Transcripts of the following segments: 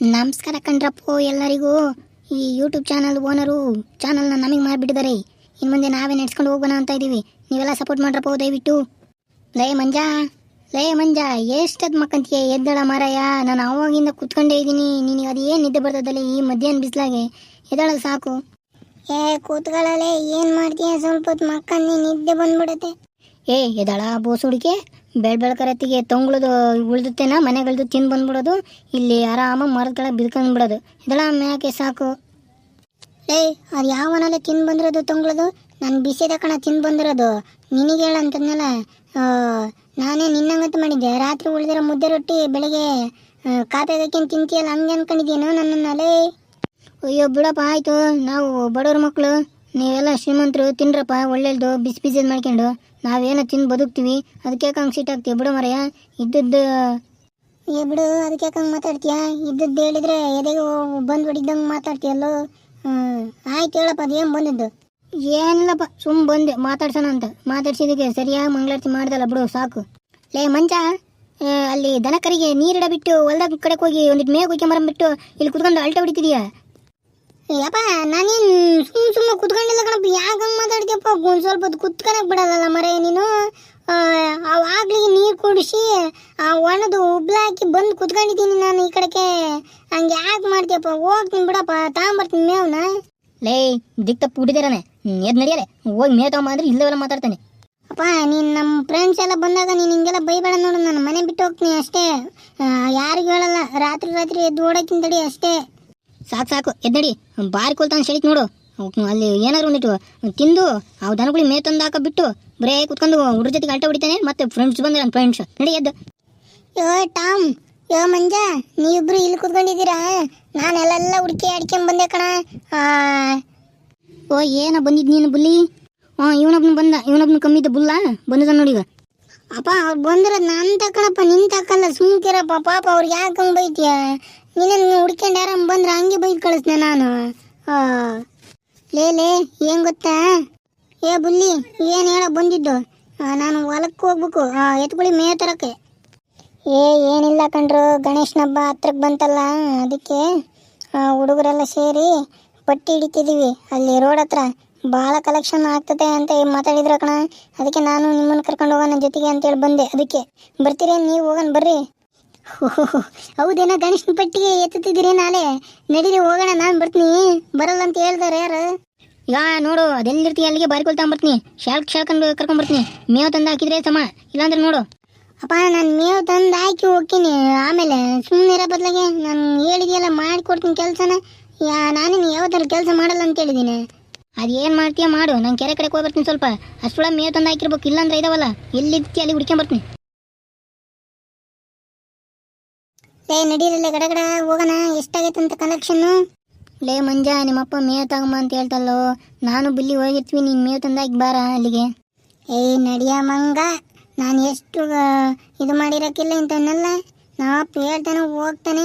ನಮಸ್ಕಾರ ಕಣ್ರಪ್ಪು ಎಲ್ಲರಿಗೂ. ಈ ಯೂಟ್ಯೂಬ್ ಚಾನಲ್ ಓನರು ಚಾನಲ್ನ ನಮಗೆ ಮಾಡಿಬಿಟ್ಟಿದ್ದಾರೆ ಇನ್ನು ಮುಂದೆ ನಾವೇ ನಡೆಸ್ಕೊಂಡು ಹೋಗೋಣ ಅಂತ ಇದ್ದೀವಿ ನೀವೆಲ್ಲ ಸಪೋರ್ಟ್ ಮಾಡ್ರಪ್ಪ ದಯವಿಟ್ಟು. ಲೇ ಮಂಜಾ ಲೇ ಮಂಜಾ ಎಷ್ಟದ್ ಮಕ್ಕಂತೀಯ ಎದ್ದಳ ಮಾರಾಯ. ನಾನು ಅವಾಗಿಂದ ಕುತ್ಕೊಂಡೇ ಇದ್ದೀನಿ. ನಿನಗೆ ಅದು ಏನು ನಿದ್ದೆ ಬರ್ತದಲ್ಲ ಈ ಮಧ್ಯಾಹ್ನ ಬಿಸಿಲಾಗೆ? ಎದ್ದಳ ಸಾಕು. ಏ ಕೂತ್ಕೊಳ್ಳಲೇ ಏನು ಮಾಡ್ತೀಯ? ಸ್ವಲ್ಪ ಹೊತ್ತು ಮಕ್ಕಂದು ನಿದ್ದೆ ಬಂದ್ಬಿಡುತ್ತೆ. ಏ ಎದಳ ಬೋಸುಡಿಕೆ. ಬೆಳ್ ಬೆಳಕರತ್ತಿಗೆ ತೊಂಗ್ಳದು ಉಳ್ದುತ್ತೇನ, ಮನೆಗಳ್ದು ತಿಂದು ಬಂದ್ಬಿಡೋದು, ಇಲ್ಲಿ ಆರಾಮಾಗಿ ಮರದ ಕೆಳಗೆ ಬಿದ್ಕೊಂಡು ಬಿಡೋದು. ಇದೆಲ್ಲ ಮ್ಯಾಕೆ ಸಾಕು? ಏಯ್ ಅದು ಯಾವನಲ್ಲ ತಿಂದು ಬಂದಿರೋದು ತೊಂಗಳದು? ನಾನು ಬಿಸಿದ ಕಣ ತಿಂದು ಬಂದಿರೋದು. ನಿನಗೆ ಹೇಳಂತದ್ನಲ್ಲ ನಾನೇ ನಿನ್ನಂಗಂತ ಮಾಡಿದ್ದೆ. ರಾತ್ರಿ ಉಳಿದಿರೋ ಮುದ್ದೆ ರೊಟ್ಟಿ ಬೆಳಗ್ಗೆ ಕಾಪೇದಕ್ಕೇನು ತಿಂತೀಯಲ್ಲ, ಹಂಗೆ ಅನ್ಕೊಂಡಿದ್ದೀನೋ ನನ್ನನ್ನಲೇ ಅಯ್ಯೋ, ಬಿಡಪ್ಪ, ಆಯಿತು. ನಾವು ಬಡವ್ರ ಮಕ್ಕಳು ನೀವೆಲ್ಲ ಶ್ರೀಮಂತರು ತಿನ್ರಪ್ಪ ಒಳ್ಳೇದು ಬಿಸಿ ಬಿಸಿದ್ ಮಾಡ್ಕೊಂಡು. ನಾವೇನೋ ತಿಂದು ಬದುಕ್ತೀವಿ. ಅದಕ್ಕೆ ಹಂಗೆ ಸೀಟ್ ಹಾಕ್ತೀವಿ ಬಿಡು ಮರೆಯ. ಇದ್ದದ್ದು ಏ ಬಿಡು, ಅದಕ್ಕೆ ಹಂಗೆ ಮಾತಾಡ್ತೀಯ? ಇದ್ದದ್ದು ಹೇಳಿದ್ರೆ ಎದೆಗೆ ಬಂದು ಹೊಡಿದಂಗೆ ಮಾತಾಡ್ತೀಯಲ್ಲೋ? ಆಯ್ತು ಹೇಳಪ್ಪ ಏನು ಬಂದಿದ್ದು? ಏನಿಲ್ಲಪ್ಪ, ಸುಮ್ ಬಂದೆ. ಮಾತಾಡ್ಸೋಣ ಅಂತ. ಮಾತಾಡ್ಸಿದಕ್ಕೆ ಸರಿಯಾಗಿ ಮಂಗಳಾರತಿ ಮಾಡ್ದಲ್ಲ ಬಿಡು, ಸಾಕು. ಲೇ ಮಂಚ ಅಲ್ಲಿ ದನಕರಿಗೆ ನೀರಿಡ ಬಿಟ್ಟು ಹೊಲ್ದಾಗ ಕಡೆಗೆ ಹೋಗಿ ಒಂದಿಟ್ಟು ಮೇವು ಕುಯ್ಕೊಂಬರಂಬಿಟ್ಟು ಇಲ್ಲಿ ಕುತ್ಕೊಂಡು ಅಲ್ಟ ಹೊಡಿತಿದೀಯಾ? ಯಪ್ಪ ನಾನೇನು ಸುಮ್ಮನೆ ಕುತ್ಕೊಂಡಿಲ್ಲ ಕಣಪ್ಪ ಯಾಕೆ ಹಂಗೆ ಮಾತಾಡ್ತೀಯಪ್ಪ? ಒಂದು ಸ್ವಲ್ಪ ಹೊತ್ತು ಕುತ್ಕೊಳಕ್ ಬಿಡಲ್ಲ ಮರೆ ನೀನು? ಆ, ಅವ್ ಆಗ್ಲಿಗೆ ನೀರು ಕುಡಿಸಿ ಆ ಒಣದು ಹಾಕಿ ಬಂದು ಕುತ್ಕೊಂಡಿದ್ದೀನಿ ನಾನು ಈ ಕಡೆಗೆ ಹಂಗೆ ಯಾಕೆ ಮಾಡ್ತೀಯಪ್ಪ? ಹೋಗ್ತೀನಿ ಬಿಡಪ್ಪ ತಗೊಂಬರ್ತೀನಿ ಮೇವ್ನ. ಲೇ ದಿಕ್ ತಪ್ಪು ಹುಟ್ಟಿದಿರಾನೆ ಎದ್ ನಡಿಯಲೆ? ಹೋಗಿ ಮೇ ತಗೊಂಬ ಅಂದ್ರೆ ಇಲ್ಲವೆಲ್ಲ ಮಾತಾಡ್ತಾನೆ. ಅಪ್ಪ ನೀನು ನಮ್ಮ ಫ್ರೆಂಡ್ಸ್ ಎಲ್ಲ ಬಂದಾಗ ನೀನು ಹಿಂಗೆಲ್ಲ ಬೈಬೇಡ ನೋಡು ನಾನು ಮನೆ ಬಿಟ್ಟು ಹೋಗ್ತೀನಿ ಅಷ್ಟೇ. ಯಾರಿಗೂ ಹೇಳಲ್ಲ ರಾತ್ರಿ ರಾತ್ರಿ ಎದ್ದು ಓಡಕ್ಕಿಂತ ತಡಿ ಅಷ್ಟೇ. ಸಾಕು ಸಾಕು. ಎದ್ದಡಿ ಬಾರಿ ಕೊಲ್ತಾನೆ ಸೆಳಿತ್ ನೋಡು. ಅಲ್ಲಿ ಏನಾದ್ರು ಒಂದಿಟ್ಟು ತಿಂದು ಆ ದನಗಳಿಗೆ ಮೇ ತಂದು ಹಾಕ ಬಿಟ್ಟು ಬರೇ ಕುತ್ಕೊಂಡು ಹುಡುಗ ಜೊತೆಗೆ ಅಲ್ಟ ಹೊಡಿತಾನೆ. ಮತ್ತೆ ಫ್ರೆಂಡ್ಸ್ ಬಂದ್ರೆ ನನ್ನ ಫ್ರೆಂಡ್ಸ್ ನಡಿ ಎದ್ದು. ಯೋ ಟಾಮ್ ಯೋ ಮಂಜ ನೀವಿಬ್ರು ಇಲ್ಲಿ ಕುತ್ಕೊಂಡಿದ್ದೀರಾ? ನಾನು ಎಲ್ಲೆಲ್ಲ ಹುಡುಕಿ ಅಡ್ಕೊಂಡ್ ಬಂದೆ ಕಣ. ಓ ಏನ ಬಂದಿದ್ ನೀನು ಬುಲ್ಲಿ? ಹಾಂ ಇವನೊಬ್ನು ಬಂದ ಇವನೊಬ್ನು ಕಮ್ಮಿ ಇದ್ದ ಬುಲ್ಲ? ಬಂದಿದ್ದ ನೋಡಿ ಈಗ. ಅಪ್ಪ ಅವ್ರು ಬಂದಿರೋದು ನಾನು ತಕ್ಕಣಪ್ಪ ನಿನ್ ತಕ್ಕಲ್ಲ ಸುಮ್ಕಿರಪ್ಪ ಪಾಪ ಅವ್ರಿಗೆ ಯಾಕೆ ಹಂಗೆ ಬೈತೀಯ? ನಿನ್ನ ಹುಡ್ಕೊಂಡು ಯಾರಮ್ಮ ಬಂದ್ರೆ ಹಂಗೆ ಬೈದು ಕಳಿಸ್ದೆ ನಾನು. ಆ, ಲೇ ಲೇ, ಏನ್ ಗೊತ್ತಾ? ಏ, ಬುಲ್ಲಿ, ಏನ್ ಹೇಳ ಬಂದಿದ್ದು? ನಾನು ಹೊಲಕ್ಕೆ ಹೋಗ್ಬೇಕು. ಎತ್ಕೊಳ್ಳಿ ಮೇ ತರಕ್ಕೆ ಏ, ಏನಿಲ್ಲ ಕಣ್ರು, ಗಣೇಶನ ಹಬ್ಬ ಹತ್ರಕ್ಕೆ ಬಂತಲ್ಲ, ಅದಕ್ಕೆ ಹುಡುಗರೆಲ್ಲ ಸೇರಿ ಪಟ್ಟಿ ಹಿಡಿತಿದ್ದೀವಿ ಅಲ್ಲಿ ರೋಡ್ ಹತ್ರ ಭಾಳ ಕಲೆಕ್ಷನ್ ಆಗ್ತದೆ ಅಂತ ಮಾತಾಡಿದ್ರು ಕಣ. ಅದಕ್ಕೆ ನಾನು ನಿಮ್ಮನ್ನು ಕರ್ಕೊಂಡು ಹೋಗೋಣ ಜೊತೆಗೆ ಅಂತೇಳಿ ಬಂದೆ. ಅದಕ್ಕೆ ಬರ್ತೀರಿ ನೀವು ಹೋಗೋಣ, ಬರ್ರಿ. ಹೌದೇನೋ ಗಣೇಶನ ಪಟ್ಟಿಗೆ ಎತ್ತುತ್ತಿದ್ದೀರಿ ನಾಳೆ. ನಡೀರಿ ಹೋಗೋಣ ನಾನು ಬರ್ತೀನಿ. ಬರಲ್ಲ ಅಂತ ಹೇಳ್ತಾರೆ ಯಾರು? ಈಗ ನೋಡು ಅದೆಲ್ಲಿರ್ತೀಯ ಅಲ್ಲಿಗೆ ಬಾರಿ ಬರ್ತೀನಿ ಶಾಲ್ಕ್ ಶಾಲ್ಕಂಡು ಕರ್ಕೊಂಬರ್ತೀನಿ. ಮೇವು ತಂದು ಹಾಕಿದ್ರೆ ಸಮ ಇಲ್ಲಾಂದ್ರೆ ನೋಡು. ಅಪ್ಪ ನಾನು ಮೇವು ತಂದು ಹಾಕಿ ಹೋಗ್ತೀನಿ. ಆಮೇಲೆ ಸುಮ್ಮನೆ ಇರೋ ಬದಲಾಗೆ ನಾನು ಹೇಳಿದೆಯಲ್ಲ ಮಾಡಿಕೊಡ್ತೀನಿ ಕೆಲಸನ. ಯಾ ನಾನೇನು ಯಾವ್ದಾರು ಕೆಲಸ ಮಾಡಲ್ಲ ಅಂತ ಹೇಳಿದ್ದೀನಿ ಏನು ಮಾಡ್ತೀಯ ಮಾಡು. ನಾನು ಕೆರೆ ಕಡೆಗೆ ಹೋಗ್ಬರ್ತೀನಿ ಸ್ವಲ್ಪ. ಅಷ್ಟೊಳ ಮೇವು ತಂದು ಹಾಕಿರ್ಬೇಕು. ಇಲ್ಲಾಂದ್ರೆ ಇದಾವಲ್ಲ. ಎಲ್ಲಿರ್ತಿ ಅಲ್ಲಿ ಹುಡ್ಕೊಂಬರ್ತೀನಿ. ಲೇ ನಡೀರಲ್ಲ ಗಡಗಡ ಗಡ ಹೋಗೋಣ, ಎಷ್ಟಾಗೈತೆ ಅಂತ ಕಲೆಕ್ಷನ್ನು ಲೇ ಮಂಜ, ನಿಮ್ಮಪ್ಪ ಮೇವು ತಗೊಂಬ ಅಂತ ಹೇಳ್ತಲ್ಲೋ. ನಾನು ಬಿಲ್ಲಿ ಹೋಗಿರ್ತೀವಿ, ನೀನು ಮೇವು ತಂದಾಗಿ ಬಾರ ಅಲ್ಲಿಗೆ. ಏಯ್ ನಡಿಯ ಮಂಗ, ನಾನು ಎಷ್ಟು ಇದು ಮಾಡಿರೋಕ್ಕಿಲ್ಲ ಇಂಥವನ್ನೆಲ್ಲ. ನಮ್ಮಪ್ಪ ಹೇಳ್ತಾನೆ, ಹೋಗ್ತಾನೆ.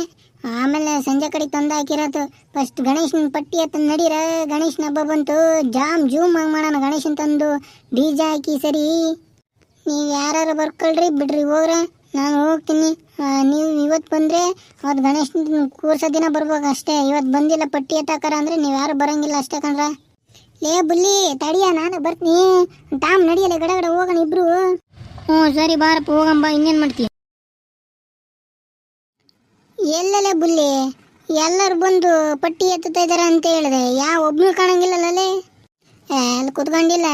ಆಮೇಲೆ ಸಂಜೆ ಕಡೆ ತಂದು ಹಾಕಿರೋದು. ಫಸ್ಟ್ ಗಣೇಶನ ಪಟ್ಟಿ ಅಂತ ನಡೀರ, ಗಣೇಶನ ಹಬ್ಬ ಬಂತು. ಜಾಮ್ ಜೂಮ್ ಹಂಗೆ ಮಾಡೋಣ ಗಣೇಶನ ತಂದು. ಬೀಜ ಹಾಕಿ ಸರಿ. ನೀವು ಯಾರು ಬರ್ಕೊಳ್ರಿ, ಬಿಡ್ರಿ ಹೋಗ್ರ. ನಾನು ಹೋಗ್ತೀನಿ. ನೀವು ಇವತ್ತು ಬಂದರೆ ಅವ್ರು ಗಣೇಶನ ಕೂರ್ಸೋ ದಿನ ಬರ್ಬೇಕು ಅಷ್ಟೇ. ಇವತ್ತು ಬಂದಿಲ್ಲ ಪಟ್ಟಿ ಎತ್ತಾಕರ ಅಂದರೆ ನೀವು ಯಾರು ಬರಂಗಿಲ್ಲ ಅಷ್ಟೇ ಕಣ್ರ. ಲೇ ಬುಲ್ಲಿ, ತಡಿಯ, ನಾನು ಬರ್ತೀನಿ. ತಾಮ್ ನಡಿಯಲ್ಲ, ಗಡ ಗಡ ಹೋಗೋಣ ಇಬ್ರು. ಹ್ಞೂ, ಸರಿ ಬಾರಪ್ಪ ಹೋಗಂಬ ಇನ್ನೇನು ಮಾಡ್ತೀಯ? ಎಲ್ಲೆಲ್ಲ ಬುಲ್ಲಿ, ಎಲ್ಲರೂ ಬಂದು ಪಟ್ಟಿ ಎತ್ತುತ್ತಾ ಇದ್ದಾರೆ ಅಂತ ಹೇಳಿದೆ. ಯಾವ ಒಬ್ನು ಕಾಣಂಗಿಲ್ಲಲ್ಲೇ ಅಲ್ಲಿ ಕುತ್ಕೊಂಡಿಲ್ಲ.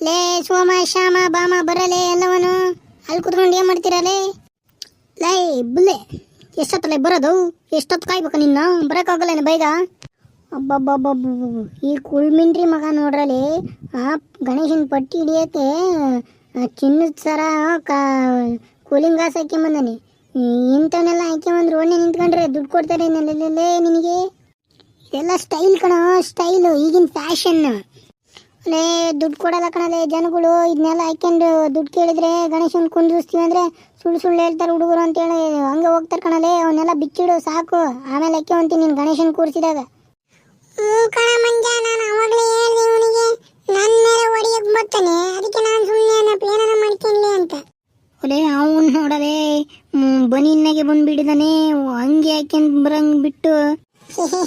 ಲೇ, ಸೋಮ, ಶ್ಯಾಮ ಬಾಮ ಬರಲೇ ಎಲ್ಲವನು? ಅಲ್ಲಿ ಕುತ್ಕೊಂಡು ಏನು ಮಾಡ್ತೀರಲೇ ಲೈ? ಬುಲ್ಲೆ, ಎಷ್ಟೊತ್ತಲ್ಲೇ ಬರೋದು? ಎಷ್ಟೊತ್ತು ಕಾಯ್ಬೇಕು ನಿನ್ನ? ಬರೋಕ್ಕಾಗಲ್ಲ ಬೈಗ? ಅಬ್ಬಬ್ಬಬ್ಬಬ್ಬ ಈ ಕುಳ್ಮಿನ್ರಿ ಮಗ ನೋಡ್ರಲ್ಲಿ ಆ ಗಣೇಶನ ಪಟ್ಟಿ ಹಿಡಿಯೋಕ್ಕೆ ಚಿನ್ನದ ಸರ ಕಾ, ಕೂಲಿಂಗ್ ಗಾಸ್ ಹಾಕ್ಕೊಂಬಂದಾನೆ ಇಂಥವನ್ನೆಲ್ಲ ಹಾಕ್ಕೊಂಬಂದ್ರೆ ಒಳ್ಳೆ ನಿಂತ್ಕೊಂಡ್ರೆ ದುಡ್ಡು ಕೊಡ್ತಾರೆ ನಿನಗೆ? ಇದೆಲ್ಲ ಸ್ಟೈಲ್ ಕಣ ಸ್ಟೈಲು ಈಗಿನ ಫ್ಯಾಷನ್ ದುಡ್ಡು ಕೊಡಲ್ಲ ಕಣಲೆ, ಜನಗಳು ಇದನ್ನೆಲ್ಲ ಹಾಕೊಂಡು ದುಡ್ಡು ಕೇಳಿದ್ರೆ ಗಣೇಶನ್ ಕುಂದಿಸ್ತೀವಿ ಅಂದ್ರೆ ಸುಳ್ಳು ಸುಳ್ಳು ಹೇಳ್ತಾರೆ ಹುಡುಗರು ಅಂತ ಹೇಳಿ ಹಂಗೆ ಹೋಗ್ತಾರೆ ಕಣಲೆ, ಅವನ್ನೆಲ್ಲ ಬಿಚ್ಚಿಡು ಸಾಕು. ಆಮೇಲೆ ಹಾಕ್ಯವಂತೀನಿ ನೀನು ಗಣೇಶನ್ ಕೂರಿಸಿದಾಗ.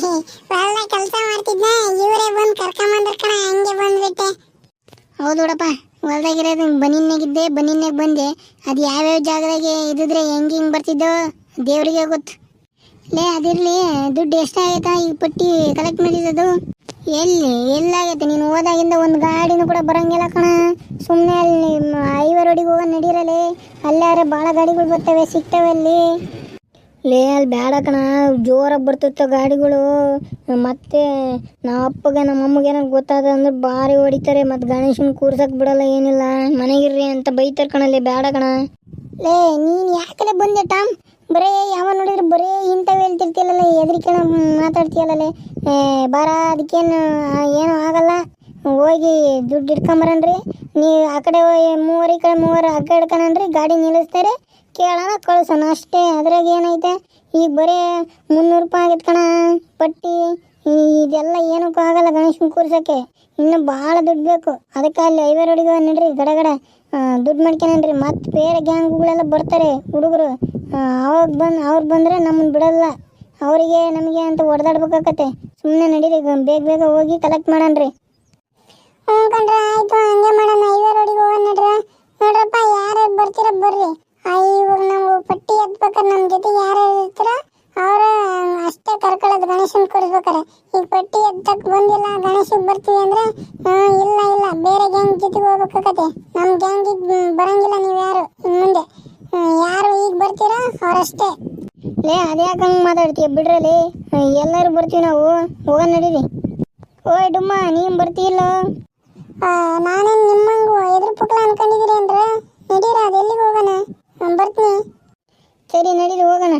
ಹೊಲ್ದಾಗ ಕೆಲಸ ಮಾಡ್ತಿದ್ನ ಇವರೇ ಬಂದು ಕರ್ಕೊಂಬಂದ್ರ ಕಣ ಹಂಗೆ ಬಂದ್ಬಿಟ್ಟೆ. ಹೌದು ನೋಡಪ್ಪ ಹೊಲ್ದಾಗಿರೋದು ಬನಿನ್ನಾಗಿದ್ದೆ ಬನಿನ್ನಾಗ ಬಂದೆ. ಅದು ಯಾವ್ಯಾವ ಜಾಗದಾಗೆ ಇದಿದ್ರೆ ಹೆಂಗ್ ಹಿಂಗ್ ಬರ್ತಿದ್ದೋ ದೇವರಿಗೆ ಗೊತ್ತು. ಲೇ, ಅದಿರ್ಲಿ, ದುಡ್ಡು ಎಷ್ಟಾಗೈತಾ ಈ ಪಟ್ಟಿ ಕಲೆಕ್ಟ್ ಮಾಡಿರೋದು? ಎಲ್ಲಿ, ಎಲ್ಲಾಗೈತೆ, ನೀನು ಹೋದಾಗಿಂದ ಒಂದು ಗಾಡಿನೂ ಕೂಡ ಬರಂಗಿಲ್ಲ ಕಣ. ಸುಮ್ಮನೆ ಅಲ್ಲಿ ಐವರ್ ಹೋಗೋ ನಡೀರಲ್ಲಿ ಅಲ್ಲಾರೆ ಭಾಳ ಗಾಡಿಗಳು ಬರ್ತವೆ, ಸಿಗ್ತವೆ ಅಲ್ಲಿ. ಲೇ, ಅಲ್ಲಿ ಬೇಡ ಕಣ. ಜೋರಾಗಿ ಬರ್ತಿತ್ತು ಗಾಡಿಗಳು. ಮತ್ತೆ ನಮ್ಮ ಅಪ್ಪಗೆ, ನಮ್ಮ ಅಮ್ಮಗೆ ಏನಾರು ಗೊತ್ತಾದ ಅಂದ್ರೆ ಭಾರಿ ಹೊಡಿತಾರೆ. ಮತ್ತೆ ಗಣೇಶನ ಕೂರ್ಸಕ್ ಬಿಡಲ್ಲ, ಏನಿಲ್ಲ. ಮನೆಗಿರ್ರಿ ಅಂತ ಬೈತಾರ ಕಣಲ್ಲಿ ಬೇಡ ಕಣ. ಲೇ, ನೀನು ಯಾಕಲೆ ಬಂದೆ ಟಾಮ್? ಬರೇ, ಯಾವ ನೋಡಿದ್ರೆ ಬರೇ ಇಂಥವು ಹೇಳ್ತಿರ್ತಿಯಲ್ಲ ಎದ್ರಿಕೆ ಮಾತಾಡ್ತೀಯಲ್ಲ ಬಾರ ಅದಕ್ಕೇನು ಏನೂ ಆಗಲ್ಲ. ಹೋಗಿ ದುಡ್ಡು ಇಟ್ಕೊಂಬರನ್ರಿ ನೀವು ಆ ಕಡೆ ಮೂವರು ಈ ಕಡೆ ಮೂವರು ಆ ಕಡೆ ಗಾಡಿ ನಿಲ್ಲಿಸ್ತಾರೆ. ಕೇಳೋಣ, ಕಳಿಸೋಣ. ಅಷ್ಟೇ, ಅದ್ರಾಗ ಏನೈತೆ? ಈಗ ಬರೀ ಮುನ್ನೂರು ರೂಪಾಯಿ ಆಗಿತ್ತು ಕಣ, ಪಟ್ಟಿ. ಇದೆಲ್ಲ ಏನಕ್ಕೂ ಆಗಲ್ಲ ಗಣೇಶನ ಕೂರ್ಸೋಕ್ಕೆ. ಇನ್ನು ಭಾಳ ದುಡ್ಡು ಬೇಕು. ಅದಕ್ಕೆ ಅಲ್ಲಿ ಐವೇರ್ ಹುಡುಗ ನಡ್ರಿ ಗಡ ಗಡ ದುಡ್ಡು ಮಾಡ್ಕೊಂಡ್ರಿ ಮತ್ತೆ ಬೇರೆ ಗ್ಯಾಂಗ್ಗಳೆಲ್ಲ ಬರ್ತಾರೆ ಹುಡುಗರು. ಅವಾಗ ಬಂದು, ಅವ್ರು ಬಂದರೆ ನಮ್ಮನ್ನು ಬಿಡಲ್ಲ. ಅವರಿಗೆ ನಮಗೆ ಅಂತ ಹೊಡೆದಾಡ್ಬೇಕಾಗತ್ತೆ ಸುಮ್ಮನೆ ನಡೀರಿ ಬೇಗ ಬೇಗ ಹೋಗಿ ಕಲೆಕ್ಟ್ ಮಾಡೋಣ್ರಿ. ಹ್ಞೂ ಕಣ್ರಿ, ಆಯಿತು, ಹಂಗೆ ಮಾಡೋಣ. ಐವೇರ್ ರೋಡಿಗೆ ಹೋಗೋಣ ನೋಡ್ರಿ. ನೋಡ್ರಪ್ಪ, ಯಾರ್ಯಾರು ಬರ್ತೀರ ಬರ್ರಿ ಆ, ಇವಾಗ ನಾವು ಪಟ್ಟಿ ಎತ್ಬೇಕಾರೆ ನಮ್ಮ ಜೊತೆ ಯಾರ್ಯಾರು ಇರ್ತೀರ ಅವ್ರ ಅಷ್ಟೇ ಕರ್ಕೊಳ್ಳೋದು ಗಣೇಶನ್ ಕೂರಿಸ್ಬೇಕಾರೆ ಈಗ ಪಟ್ಟಿ ಎತ್ತಕ್ ಗಣೇಶಿಗೆ ಬರ್ತೀವಿ ಅಂದ್ರೆ ಇಲ್ಲ ಇಲ್ಲ ಬೇರೆ ಗ್ಯಾಂಗ್ ಜೊತೆಗೆ ಹೋಗ್ಬೇಕಾಗತ್ತೆ ನಮ್ಮ ಗ್ಯಾಂಗಿಗೆ ಬರಂಗಿಲ್ಲ ನೀವು ಯಾರು ಮುಂದೆ. ಯಾರು ಈಗ ಬರ್ತೀರಾ ಅವರಷ್ಟೇ. ಲೇ ಅದ್ಯಾಕೆ ಹಂಗೆ ಮಾತಾಡ್ತೀಯ? ಬಿಡ್ರಲ್ಲಿ ಎಲ್ಲರೂ ಬರ್ತೀವಿ ನಾವು. ಹೋಗ ನಡೀರಿ. ಓಯ್ ಡುಮ್ಮ ನೀನು ಬರ್ತೀಯಿಲ್ಲ? ನಾನೇನು ನಿಮ್ಮಂಗು ಎದುರು ಪುಕ್ಕಲ ಅನ್ಕೊಂಡಿದ್ದೀರಿ ಅಂದ್ರೆ ನಡೀರ ಅದು ಎಲ್ಲಿಗೆ ಹೋಗೋಣ? ಬರ್ತೀನಿ. ಸರಿ ನಡೀರಿ ಹೋಗೋಣ.